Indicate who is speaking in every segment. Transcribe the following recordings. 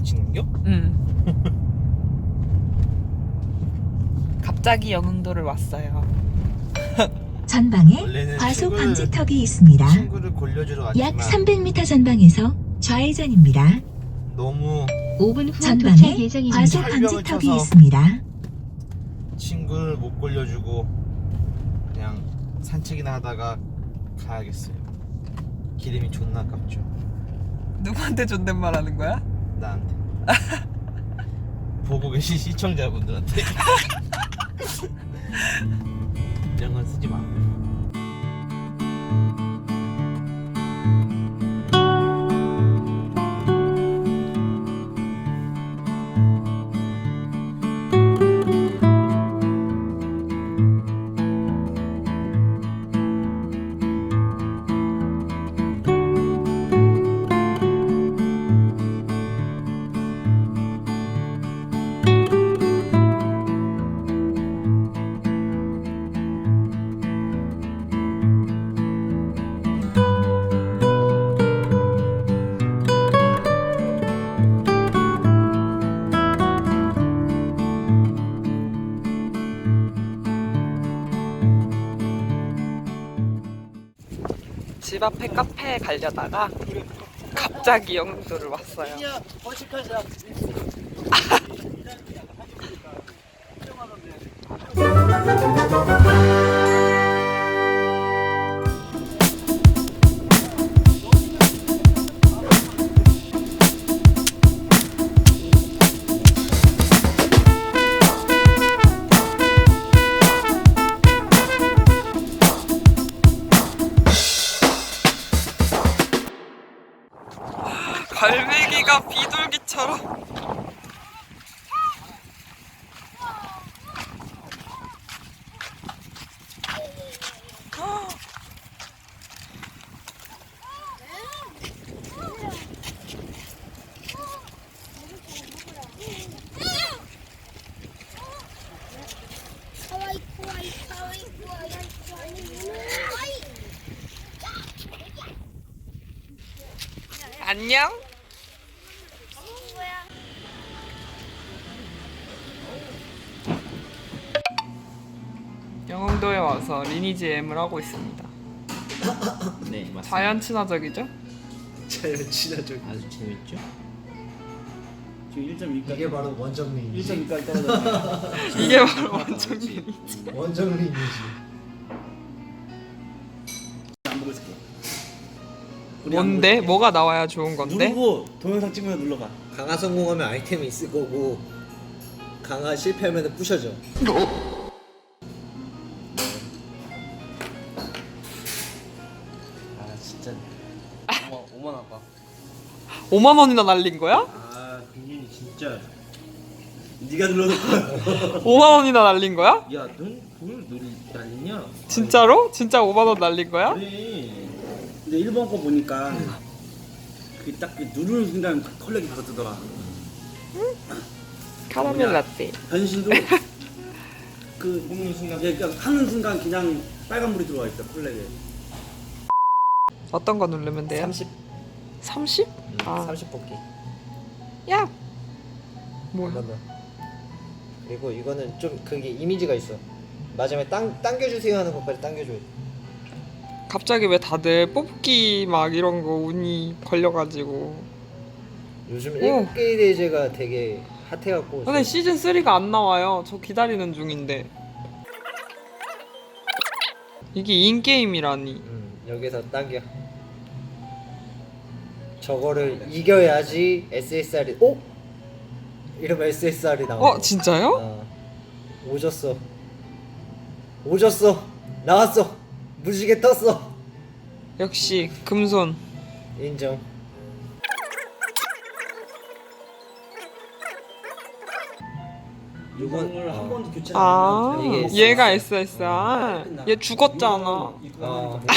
Speaker 1: 잘 치는겨?
Speaker 2: 응. 갑자기 영흥도를 왔어요.
Speaker 3: 전방에
Speaker 1: 원래는
Speaker 3: 과속
Speaker 1: 친구를-
Speaker 3: 방지턱이 있습니다.
Speaker 1: 친구를 골려주러
Speaker 3: 약
Speaker 1: 왔지만
Speaker 3: 300m 전방에서 좌회전입니다.
Speaker 1: 너무
Speaker 4: 5분 후
Speaker 3: 전방에
Speaker 4: 예정입니다.
Speaker 3: 과속 방지턱이
Speaker 1: 쳐서.
Speaker 3: 있습니다.
Speaker 1: 친구를 못 골려주고 그냥 산책이나 하다가 가야겠어요. 기름이 존나 아깝죠.
Speaker 2: 누구한테 존댓말 하는 거야?
Speaker 1: 나한테. 보고 계신 시청자분들한테.
Speaker 2: 집 앞에 카페에 가려다가 갑자기 영흥도를 왔어요. 안녕. 영흥도에 와서 리니지 M을 하고 있습니다.
Speaker 1: 네, 맞습니다.
Speaker 2: 자연 친화적이죠?
Speaker 1: 자연 친화적.
Speaker 5: 아주 재밌죠?
Speaker 6: 지금 1.2까지
Speaker 5: 이게 바로 원정링이지
Speaker 6: 1.2까지 떨어졌어.
Speaker 2: 이게 바로 완전 리니지.
Speaker 5: 원정링이지
Speaker 2: 뭔데? 뭐가 나와야 좋은. 건데?
Speaker 6: 누르고 동영상 찍으면 눌러봐.
Speaker 5: 강화 성공하면 아이템이 있을 거고 강화 실패하면 부셔져
Speaker 6: 아 진짜. 5만 5만 아까.
Speaker 2: 5만 원이나 날린 거야?
Speaker 6: 아 빈준이 진짜. 네가 눌러놓을 거야.
Speaker 2: 5만 원이나 날린 거야?
Speaker 6: 야, 넌 그걸 누리 날리냐?
Speaker 2: 진짜로? 진짜 5만 원 날린 거야?
Speaker 6: 그래. 근데 1번 거 보니까 그딱그 누르는 순간 그 컬렉이 바로 뜨더라.
Speaker 2: 카라멜
Speaker 6: 뭐냐?
Speaker 2: 라떼.
Speaker 6: 변신도 그 뽑는 순간, 예, 그러니까 하는 순간 그냥 빨간불이 들어와 있다 컬렉에.
Speaker 2: 어떤 거 누르면 돼요?
Speaker 5: 30
Speaker 2: 30? 아.
Speaker 5: 30 뽑기
Speaker 2: 야! 뭐야?
Speaker 5: 한번 더 그리고 이거는 좀 그게 이미지가 있어 마지막에 당, 당겨주세요 하는 것까지 당겨줘야 돼
Speaker 2: 갑자기 왜 다들 뽑기 막 이런 거 운이 걸려가지고.
Speaker 5: 요즘
Speaker 2: 오.
Speaker 5: 7개 대제가 되게 핫해갖고
Speaker 2: 근데 시즌 3가 안 나와요. 저 기다리는 중인데. 이게 인게임이라니.
Speaker 5: 음, 여기서 당겨 저거를 이겨야지 SSR이 오? 이러면 SSR이 나와.
Speaker 2: 어 진짜요?
Speaker 5: 어. 오졌어. 오졌어. 나왔어. 무지개 떴어
Speaker 2: 역시 금손.
Speaker 5: 인정.
Speaker 6: 이거를
Speaker 5: 어.
Speaker 6: 한 번도 교체
Speaker 2: 아.
Speaker 5: 이게
Speaker 2: 얘가 SSR 얘 죽었잖아.
Speaker 5: 어.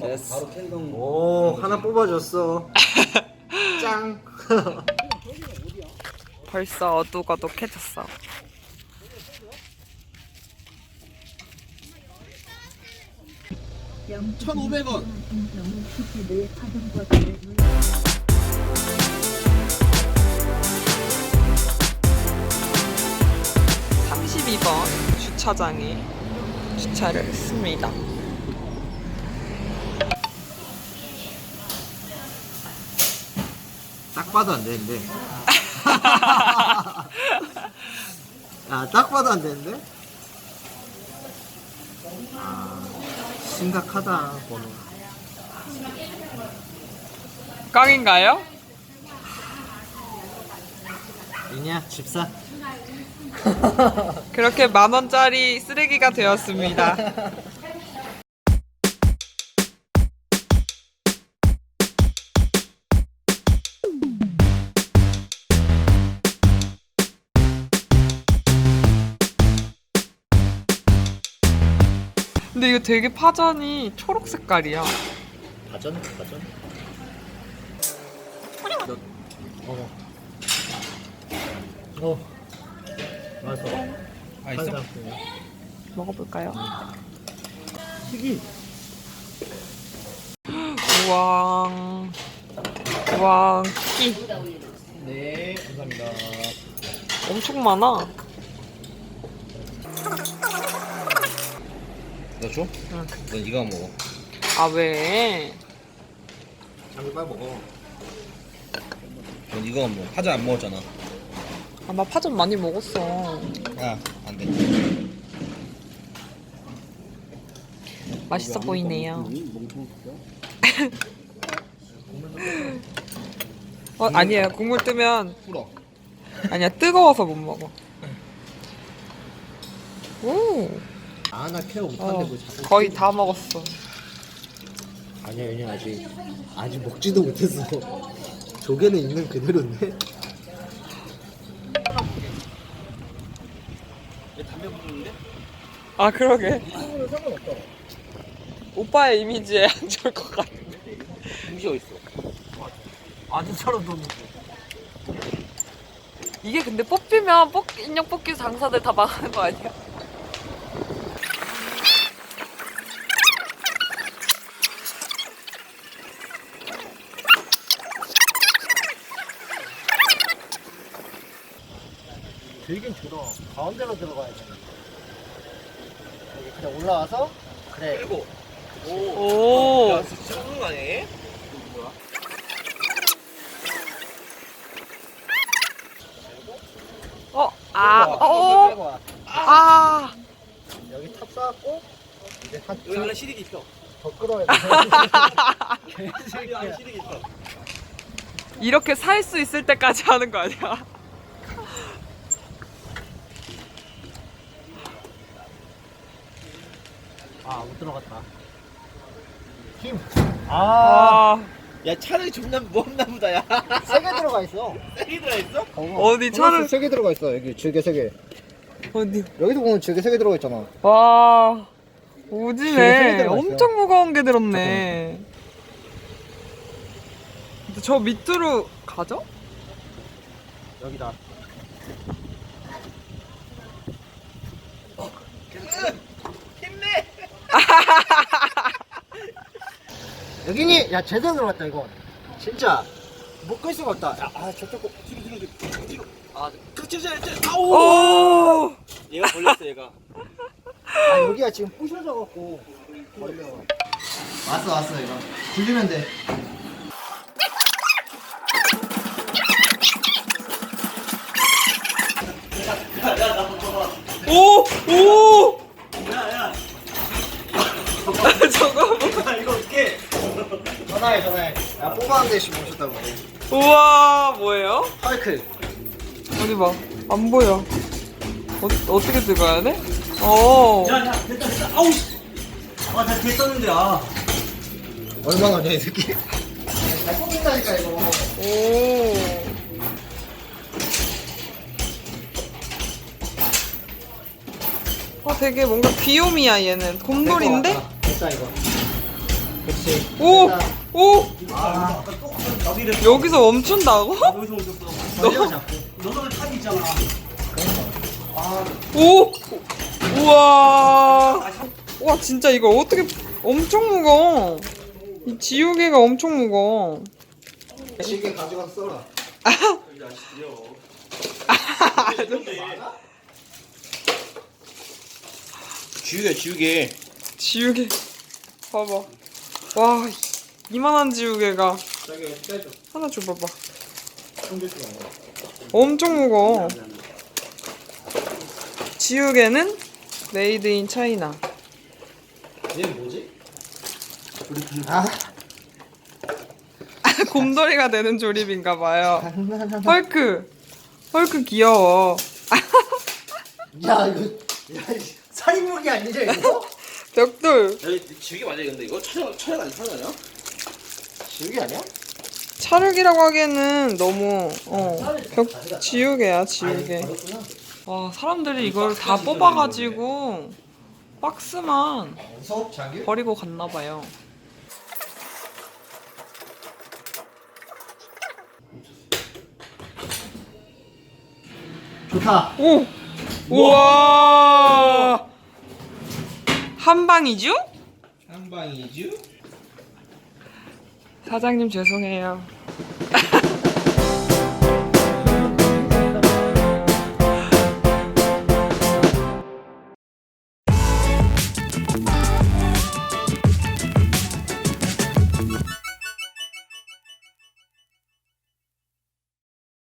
Speaker 5: 됐어.
Speaker 6: 바로 캔성.
Speaker 5: 오 하나 뽑아줬어. 짱.
Speaker 2: 벌써 어둑어둑해졌어
Speaker 6: 1,500원.
Speaker 2: 32번 주차장에 주차를 했습니다.
Speaker 5: 딱 봐도 안 되는데. 아, 딱 봐도 안 되는데? 아. 심각하다, 번호.
Speaker 2: 깡인가요?
Speaker 5: 이냐, 집사?
Speaker 2: 그렇게 만 원짜리 쓰레기가 되었습니다. 근데 이거 되게 파전이 초록 색깔이야.
Speaker 5: 가전? 가전? 너, 어. 어. 맛있어.
Speaker 1: 맛있어?
Speaker 2: 먹어볼까요?
Speaker 5: 튀기.
Speaker 2: 우왕. 우왕, 끼.
Speaker 1: 네 감사합니다
Speaker 2: 엄청 많아.
Speaker 1: 너 줘?
Speaker 2: 응.
Speaker 1: 넌 이거 먹어
Speaker 2: 아, 왜?
Speaker 5: 잠깐 빨리 먹어.
Speaker 1: 넌 이거 먹어 파자 안 먹었잖아
Speaker 2: 아, 나 파전 많이 먹었어.
Speaker 1: 아 안 돼
Speaker 2: 맛있어 보이네요. 어, 아니에요. 국물 뜨면
Speaker 1: 불어
Speaker 2: 아니야 뜨거워서 못 먹어. 오,
Speaker 5: 아, 나 케어 못한데
Speaker 2: 어,
Speaker 5: 뭐 자꾸.
Speaker 2: 거의 다 먹었어.
Speaker 5: 아니야, 왜냐 아직 아직 먹지도 못했어. 조개는 있는 그대로인데.
Speaker 2: 아 그러게. 오빠의 이미지에 안 좋을 것 같아.
Speaker 1: 음식 어딨어?
Speaker 5: 아주처럼 돈.
Speaker 2: 이게 근데 뽑히면 뽑 인형 뽑기 장사들 다 망하는 거 아니야?
Speaker 5: 들긴 들어. 가운데로 들어가야 돼. 여기 그냥 올라와서 그래.
Speaker 1: 그리고
Speaker 2: 오.
Speaker 1: 야 진짜 먹는 거 아니야 얘?
Speaker 2: 어, 아,
Speaker 5: 빼고
Speaker 2: 어,
Speaker 5: 빼고 와.
Speaker 2: 아.
Speaker 5: 여기 탑 쌓았고 이제 한
Speaker 1: 여기 안에 시리기 있어
Speaker 5: 더 끌어야 돼.
Speaker 1: 시리기 있어
Speaker 2: 이렇게 살 수 있을 때까지 하는 거 아니야?
Speaker 5: 아, 못 들어갔다. 힘. 아,
Speaker 2: 아,
Speaker 1: 야 차라리 존나 무겁나 보다 야
Speaker 5: 세개 들어가 있어.
Speaker 1: 세개 들어있어?
Speaker 2: 어디 차를-
Speaker 5: 세개 들어가 있어. 여기 줄개 세 개.
Speaker 2: 어디?
Speaker 5: 여기도 보면 줄개 세개 들어가 있잖아.
Speaker 2: 와, 오지네.
Speaker 5: 세개.
Speaker 2: 엄청 무거운 게 들었네. 근데 저 밑으로 가죠?
Speaker 5: 여기다.
Speaker 1: 힘내
Speaker 5: 여기니? 야, 제대로 들어갔다, 이거. 진짜. 못끌 수가 없다. 야, 아, 저쪽 거.
Speaker 1: 뒤로 뒤로 뒤로 뒤로 아 그치 저 아우
Speaker 2: 오!
Speaker 1: 얘가 걸렸어 얘가
Speaker 5: 아, 여기가 지금 부셔져 갖고. 걸려. 왔어, 왔어, 이거. 굴리면 돼.
Speaker 1: 야,
Speaker 5: 대씩 모셨다고.
Speaker 2: 우와, 뭐예요?
Speaker 5: 헐크.
Speaker 2: 어디 봐. 안 보여. 어, 어떻게 들어가야 돼? 어.
Speaker 1: 야 야 됐다 됐다 아우 아나 됐었는데 아
Speaker 5: 얼마나 돼, 이 새끼? 잘 뽑힌다니까, 이거.
Speaker 2: 오. 아, 되게 뭔가 귀요미야, 얘는. 곰돌인데?
Speaker 5: 됐다, 이거. 그치.
Speaker 2: 오!
Speaker 5: 됐다.
Speaker 2: 오!
Speaker 5: 아,
Speaker 2: 여기서 멈춘다고?
Speaker 1: 여기서 오셨어
Speaker 5: 자꾸.
Speaker 1: 너는 탄 있잖아
Speaker 2: 오! 우와. 와, 진짜 이거 어떻게 엄청 무거워. 이 지우개가 엄청 무거워.
Speaker 5: 지게 가져가서 써라.
Speaker 1: 지우개 지우개.
Speaker 2: 지우개. 봐봐. 와 이만한 지우개가 하나 줘봐봐.
Speaker 5: 손대지.
Speaker 2: 엄청 무거워. 지우개는 메이드 인 차이나.
Speaker 5: 얘는 뭐지? 아
Speaker 2: 곰돌이가 되는 조립인가 봐요. 헐크. 헐크 귀여워.
Speaker 5: 야 이거 야 이거 살인무기 아니죠 이거?
Speaker 2: 벽돌.
Speaker 1: 야, 지우개 맞아 근데 이거 촬영 촬영 아니 촬영 아니야?
Speaker 5: 지우개 아니야?
Speaker 2: 찰흙이라고 하기에는 너무 어. 벽 지우개야 지우개.
Speaker 5: 버렸구나.
Speaker 2: 와 사람들이 이걸 다 뽑아가지고 박스만
Speaker 5: 장교?
Speaker 2: 버리고 갔나 봐요.
Speaker 5: 좋다.
Speaker 2: 오! 우와! 한 방이죠?
Speaker 1: 한 방이죠?
Speaker 2: 사장님 죄송해요.